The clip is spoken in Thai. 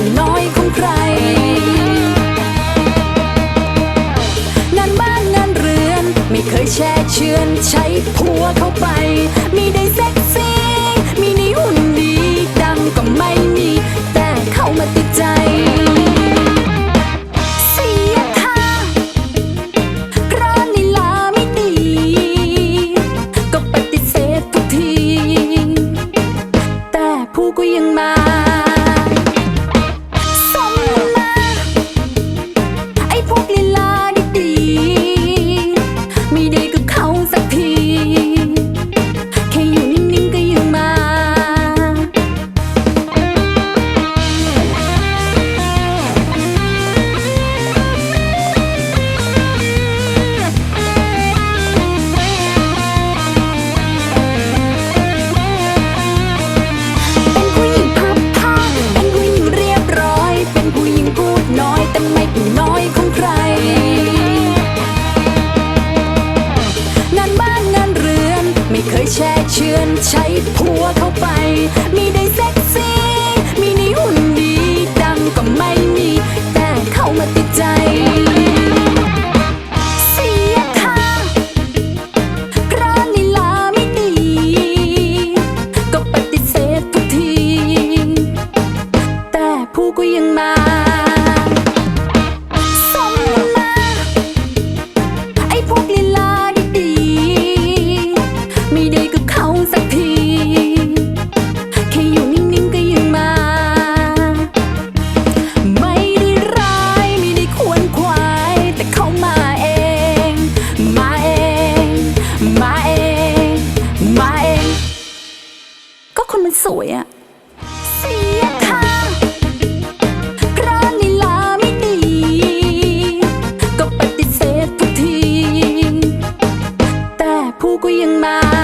เป็นน้อยของใคร งานบ้านงานเรือน ไม่เคยแช่เชือนใช้ผัวเข้าไป มีได้เซ็กซี่ มีในหุ่นดีดังก็ไม่มี แต่เข้ามาติดใจเสียท่าเใช้ผัวเข้าไป มีได้เซ็กซี่ มีในหุ่นดีดังก็ไม่มี แต่เข้ามาติดใจ เสียท่าเพราะลีลาไม่ดี ก็ปฏิเสธทุกที แต่ผู้ก็ยังมา คนมันสวยอะเสียค่าพราะนิลาไม่ดี ก็ปฏิเสธทุที แต่ผู้ก็ยังมา